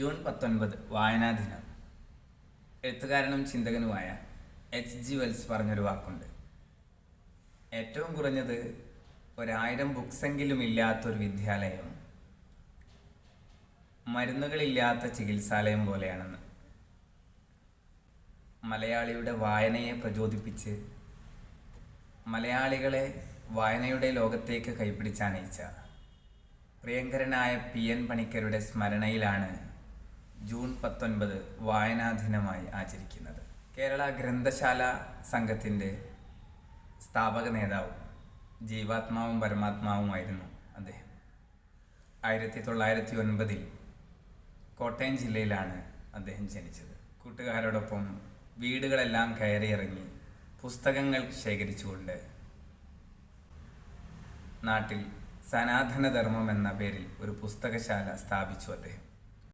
June പത്തൊൻപത് വായനാ ദിനം എഴുത്തുകാരനും ചിന്തകനുമായ എച്ച്. ജി. വെൽസ് പറഞ്ഞൊരു വാക്കുണ്ട്. ഏറ്റവും കുറഞ്ഞത് ഒരായിരം ബുക്സെങ്കിലും ഇല്ലാത്തൊരു വിദ്യാലയം മരുന്നുകളില്ലാത്ത ചികിത്സാലയം പോലെയാണെന്ന്. മലയാളിയുടെ വായനയെ പ്രചോദിപ്പിച്ച് മലയാളികളെ വായനയുടെ ലോകത്തേക്ക് കൈപ്പിടിച്ചാണയിച്ച പ്രിയങ്കരനായ പി. എൻ. പണിക്കരുടെ സ്മരണയിലാണ് ജൂൺ പത്തൊൻപത് വായനാ ദിനമായി ആചരിക്കുന്നത്. കേരള ഗ്രന്ഥശാല സംഘത്തിന്റെ സ്ഥാപക നേതാവും ജീവാത്മാവും പരമാത്മാവുമായിരുന്നു അദ്ദേഹം. ആയിരത്തി തൊള്ളായിരത്തി ഒൻപതിൽ കോട്ടയം ജില്ലയിലാണ് അദ്ദേഹം ജനിച്ചത്. കൂട്ടുകാരോടൊപ്പം വീടുകളെല്ലാം കയറിയിറങ്ങി പുസ്തകങ്ങൾ ശേഖരിച്ചുകൊണ്ട് നാട്ടിൽ സനാതനധർമ്മം എന്ന പേരിൽ ഒരു പുസ്തകശാല സ്ഥാപിച്ചു അദ്ദേഹം.